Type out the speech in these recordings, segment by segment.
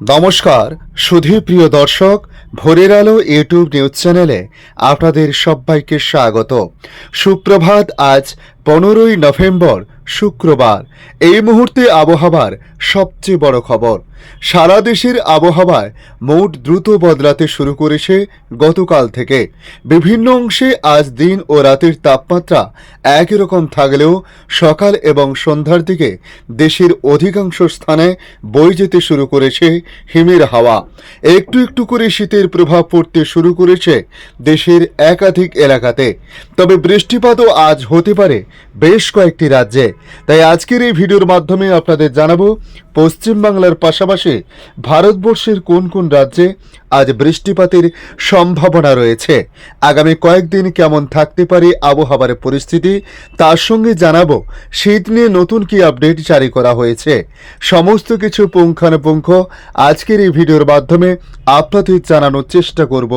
নমস্কার সুধী প্রিয় দর্শক, ভোরের আলো ইউটিউব নিউজ চ্যানেলে আপনাদের সবাইকে স্বাগত। সুপ্রভাত, আজ পনেরোই নভেম্বর, শুক্রবার। এই মুহূর্তে আবহাওয়ার সবচেয়ে বড় খবর। সারা দেশের আবহাওয়ায় মোট দ্রুত বদলাতে শুরু করেছে গতকাল থেকে। বিভিন্ন অংশে আজ দিন ও রাতের তাপমাত্রা একই রকম থাকলেও সকাল এবং সন্ধ্যার দিকে দেশের অধিকাংশ স্থানে বয়ে যেতে শুরু করেছে হিমের হাওয়া। একটু একটু করে শীতের প্রভাব পড়তে শুরু করেছে দেশের একাধিক এলাকাতে। তবে বৃষ্টিপাতও আজ হতে পারে বেশ কয়েকটি রাজ্যে। তাই আজকের এই ভিডিওর মাধ্যমে আপনাদের জানাব, পশ্চিমবাংলার পাশাপাশি ভারতবর্ষের কোন কোন রাজ্যে আজ বৃষ্টিপাতের সম্ভাবনা রয়েছে? আগামী কয়েকদিন কেমন থাকতে পারে আবহাওয়ার পরিস্থিতি? তার সঙ্গে জানাব, শীত নিয়ে নতুন কি আপডেট জারি করা হয়েছে? সমস্ত কিছু পুঙ্খানুপুঙ্খ আজকের এই ভিডিওর মাধ্যমে আপনাদের জানানোর চেষ্টা করব।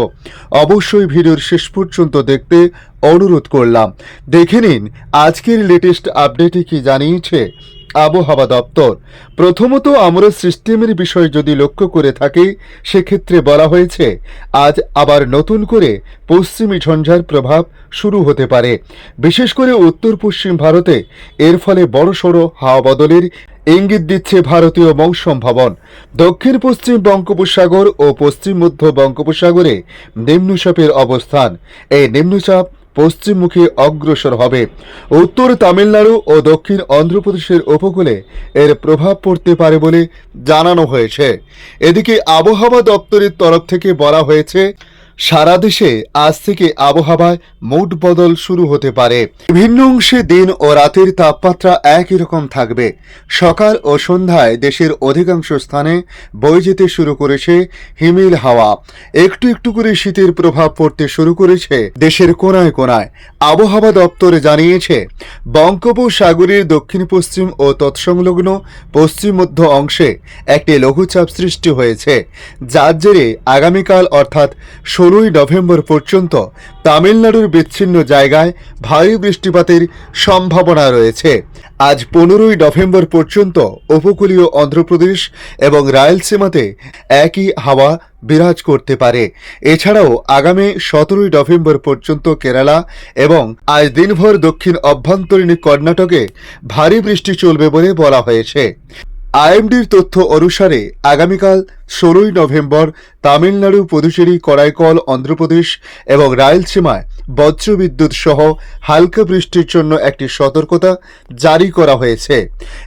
অবশ্যই ভিডিওর শেষ পর্যন্ত দেখতে অনুরোধ করলাম। দেখে নিন, আজকের লেটেস্ট আপডেটে কি জানিয়েছে আবহাওয়া দপ্তর। প্রথমত আমরা সিস্টেমের বিষয় যদি লক্ষ্য করে থাকি, সেক্ষেত্রে বলা হয়েছে, আজ আবার নতুন করে পশ্চিমী ঝঞ্ঝার প্রভাব শুরু হতে পারে। বিশেষ করে উত্তর পশ্চিম ভারতে এর ফলে বড়সড় হাওয়া বদলের ইঙ্গিত দিচ্ছে ভারতীয় মৌসুম ভবন। দক্ষিণ পশ্চিম বঙ্গোপসাগর ও পশ্চিম মধ্য বঙ্গোপসাগরে নিম্নচাপের অবস্থান। এই নিম্নচাপ পশ্চিমমুখী অগ্রসর হবে। উত্তর তামিলনাড়ু ও দক্ষিণ অন্ধ্রপ্রদেশের উপকূলে এর প্রভাব পড়তে পারে বলে জানানো হয়েছে। এদিকে আবহাওয়া দপ্তরের তরফ থেকে বলা হয়েছে সারা দেশে আজ থেকে আবহাওয়ায় মুড বদল শুরু হতে পারে। বিভিন্ন অংশে দিন ও রাতের তাপমাত্রা একই রকম থাকবে। সকাল ও সন্ধ্যায় দেশের অধিকাংশ স্থানে বয়ে যেতে শুরু করেছে হিমেল হাওয়া। একটু একটু করে শীতের প্রভাব পড়তে শুরু করেছে দেশের কোনায় কোনায়। আবহাওয়া দপ্তর জানিয়েছে, বঙ্গোপসাগরের দক্ষিণ, পশ্চিম ও তৎসংলগ্ন পশ্চিম মধ্য অংশে একটি লঘুচাপ সৃষ্টি হয়েছে, যার জেরে আগামীকাল অর্থাৎ ষোলোই নভেম্বর পর্যন্ত তামিলনাড়ুর বিচ্ছিন্ন জায়গায় ভারী বৃষ্টিপাতের সম্ভাবনা রয়েছে। আজ পনেরোই নভেম্বর পর্যন্ত উপকূলীয় অন্ধ্রপ্রদেশ এবং রায়লসীমাতে একই হাওয়া বিরাজ করতে পারে। এছাড়াও আগামী সতেরোই নভেম্বর পর্যন্ত কেরালা এবং আজ দিনভর দক্ষিণ অভ্যন্তরীণ কর্ণাটকে ভারী বৃষ্টি চলবে বলে বলা হয়েছে। আইএমডির তথ্য অনুসারে আগামীকাল ষোলোই নভেম্বর তামিলনাড়ু পুদুচেরি করাইকল অন্ধ্রপ্রদেশ এবং রায়লসীমায় বজ্রবিদ্যুৎ সহ হালকা বৃষ্টির জন্য একটি সতর্কতা জারি করা হয়েছে।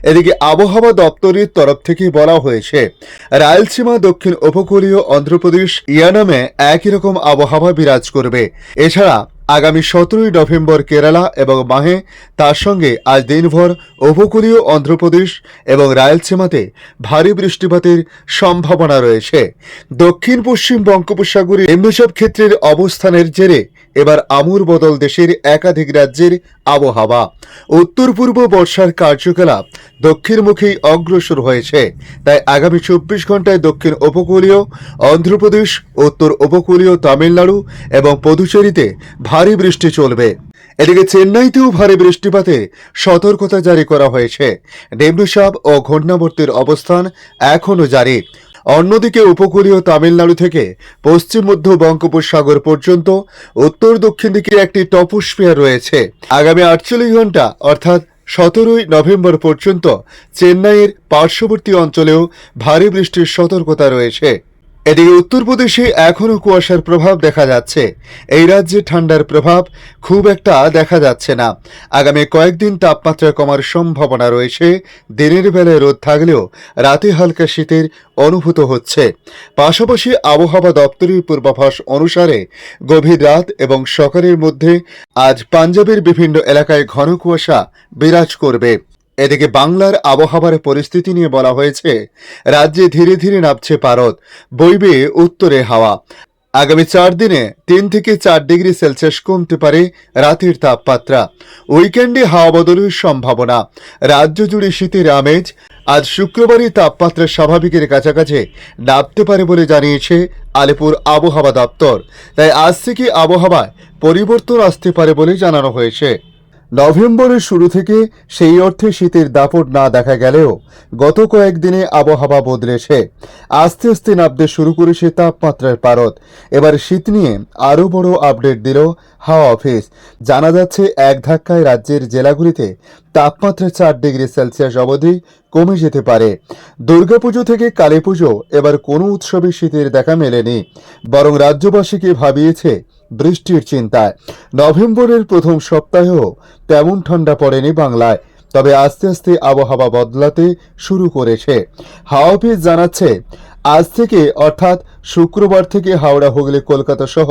এদিকে আবহাওয়া দপ্তরের তরফ থেকে বলা হয়েছে রায়লসীমা দক্ষিণ উপকূলীয় অন্ধ্রপ্রদেশ ইয়ানামে একই রকম আবহাওয়া বিরাজ করবে। এছাড়া আগামী সতেরোই নভেম্বর কেরালা এবং মাহে তার সঙ্গে আজ দিনভর উপকূলীয় অন্ধ্রপ্রদেশ এবং রায়লসীমাতে ভারী বৃষ্টিপাতের সম্ভাবনা রয়েছে। দক্ষিণ পশ্চিম বঙ্গোপসাগরে নিম্নচাপ ক্ষেত্রের অবস্থানের জেরে এবার আমূর বদল দেশের একাধিক রাজ্যের আবহাওয়া। উত্তর পূর্ব বর্ষার কার্যকলাপ দক্ষিণমুখী অগ্রসর হয়েছে। তাই আগামী চব্বিশ ঘন্টায় দক্ষিণ উপকূলীয় অন্ধ্রপ্রদেশ, উত্তর উপকূলীয় তামিলনাড়ু এবং পুদুচেরিতে ভারী বৃষ্টি চলবে। এদিকে চেন্নাইতেও ভারী বৃষ্টিপাতে সতর্কতা জারি করা হয়েছে। নিম্নচাপ ও ঘূর্ণাবর্তের অবস্থান এখনও জারি। অন্যদিকে উপকূলীয় তামিলনাড়ু থেকে পশ্চিম মধ্য বঙ্গোপসাগর পর্যন্ত, উত্তর দক্ষিণ দিকে একটি টপোস্ফিয়ার রয়েছে। আগামী আটচল্লিশ ঘণ্টা, অর্থাৎ সতেরোই নভেম্বর পর্যন্ত, চেন্নাইয়ের পার্শ্ববর্তী অঞ্চলেও ভারী বৃষ্টির সতর্কতা রয়েছে। এদিকে উত্তরপ্রদেশে এখনও কুয়াশার প্রভাব দেখা যাচ্ছে। এই রাজ্যে ঠান্ডার প্রভাব খুব একটা দেখা যাচ্ছে না। আগামী কয়েকদিন তাপমাত্রা কমার সম্ভাবনা রয়েছে। দিনের বেলায় রোদ থাকলেও রাতে হালকা শীতের অনুভূত হচ্ছে। পাশাপাশি আবহাওয়া দপ্তরের পূর্বাভাস অনুসারে গভীর রাত এবং সকালের মধ্যে আজ পাঞ্জাবের বিভিন্ন এলাকায় ঘন কুয়াশা বিরাজ করবে। এদিকে বাংলার আবহাওয়ার পরিস্থিতি নিয়ে বলা হয়েছে, রাজ্যে ধীরে ধীরে নামছে পারদ, বইবে উত্তরে হাওয়া। আগামী চার দিনে তিন থেকে চার ডিগ্রি সেলসিয়াস কমতে পারে রাতের তাপমাত্রা। উইকেন্ডে হাওয়া বদলের সম্ভাবনা। রাজ্য জুড়ে শীতের আমেজ। আজ শুক্রবারই তাপমাত্রা স্বাভাবিকের কাছাকাছি নামতে পারে বলে জানিয়েছে আলিপুর আবহাওয়া দপ্তর। তাই আজ থেকে আবহাওয়ায় পরিবর্তন আসতে পারে বলে জানানো হয়েছে। নভেম্বরের শুরু থেকে সেই অর্থে শীতের দাপট না দেখা গেলেও গত কয়েকদিনে আবহাওয়া বদলেছে। আস্তে আস্তে নাবতে শুরু করেছে তাপমাত্রার পারদ। এবার শীত নিয়ে আরও বড় আপডেট দিল হাওয়া অফিস। জানা যাচ্ছে, এক ধাক্কায় রাজ্যের জেলাগুলিতে তাপমাত্রা চার ডিগ্রি সেলসিয়াস অবধি কমে যেতে পারে। দুর্গাপুজো থেকে কালী পুজো, এবার কোনো উৎসবে শীতের দেখা মেলেনি। বরং রাজ্যবাসীকে ভাবিয়েছে বৃষ্টির চিন্তায়। নভেম্বরের প্রথম সপ্তাহেও তেমন ঠান্ডা পড়েনি বাংলায়, তবে আস্তে আস্তে আবহাওয়া বদলাতে শুরু করেছে। হাওয়া অফিস জানাচ্ছে আজ থেকে, অর্থাৎ শুক্রবার থেকে হাওড়া, হুগলি, কলকাতা সহ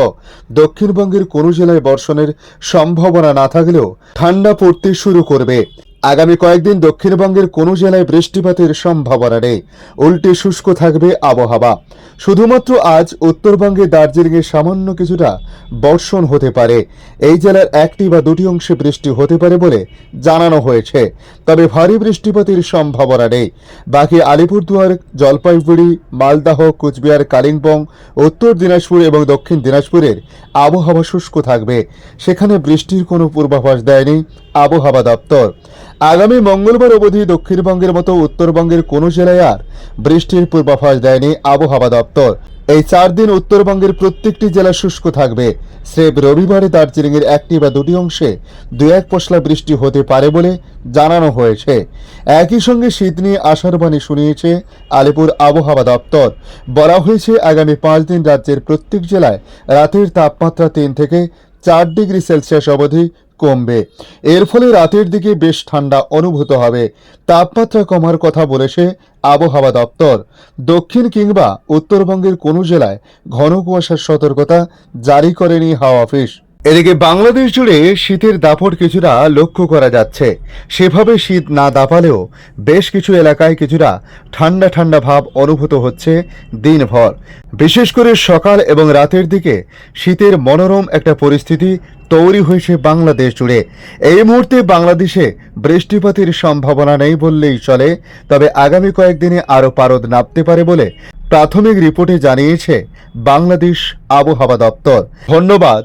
দক্ষিণবঙ্গের কোনো জেলায় বর্ষণের সম্ভাবনা না থাকলেও ঠান্ডা পড়তে শুরু করবে। আগামী কয়েকদিন দক্ষিণবঙ্গের কোনো জেলায় বৃষ্টিপাতের সম্ভাবনা নেই। উল্টে শুষ্ক থাকবে আবহাওয়া। শুধুমাত্র আজ উত্তরবঙ্গে দার্জিলিংয়ে সামান্য কিছুটা বর্ষণ হতে পারে। এই জেলার একটি বা দুটি অংশে বৃষ্টি হতে পারে বলে জানানো হয়েছে। তবে ভারী বৃষ্টিপাতের সম্ভাবনা নেই। বাকি আলিপুরদুয়ার, জলপাইগুড়ি, মালদাহ, কুচবিহার, কালিম্পং, উত্তর দিনাজপুর এবং দক্ষিণ দিনাজপুরের আবহাওয়া শুষ্ক থাকবে। সেখানে বৃষ্টির কোনো পূর্বাভাস দেয়নি আবহাওয়া দপ্তর। আগামী মঙ্গলবার অবধি দক্ষিণবঙ্গের মতো উত্তরবঙ্গের কোনো জেলায় আর বৃষ্টির পূর্বাভাস দেয়নি আবহাওয়া দপ্তর। এই চার দিন উত্তরবঙ্গের প্রত্যেকটি জেলা শুষ্ক থাকবে। স্রেফ রবিবারে দার্জিলিংয়ের একটি বা দুটি অংশে দু এক পশলা বৃষ্টি হতে পারে বলে জানানো হয়েছে। একই সঙ্গে শীত নিয়ে আশার বাণী শুনিয়েছে আলিপুর আবহাওয়া দপ্তর। বলা হয়েছে, আগামী পাঁচ দিন রাজ্যের প্রত্যেক জেলায় রাতের তাপমাত্রা তিন থেকে চার ডিগ্রি সেলসিয়াস অবধি কমবে। এর ফলে রাতের দিকে বেশ ঠান্ডা অনুভূত হবে। তাপমাত্রা কমার কথা বলেছে আবহাওয়া দপ্তর। দক্ষিণ কিংবা উত্তরবঙ্গের কোনো জেলায় ঘন কুয়াশার সতর্কতা জারি করেনি হাওয়া অফিস। এদিকে বাংলাদেশ জুড়ে শীতের দাপট কিছুটা লক্ষ্য করা যাচ্ছে। সেভাবে শীত না দাপালেও বেশ কিছু এলাকায় কিছুটা ঠান্ডা ঠান্ডা ভাব অনুভূত হচ্ছে দিনভর। বিশেষ করে সকাল এবং রাতের দিকে শীতের মনোরম একটা পরিস্থিতি তৈরি হয়েছে বাংলাদেশ জুড়ে। এই মুহূর্তে বাংলাদেশে বৃষ্টিপাতের সম্ভাবনা নেই বললেই চলে, তবে আগামী কয়েকদিনে আরও পারদ নামতে পারে বলে প্রাথমিক রিপোর্টে জানিয়েছে বাংলাদেশ আবহাওয়া দপ্তর। ধন্যবাদ।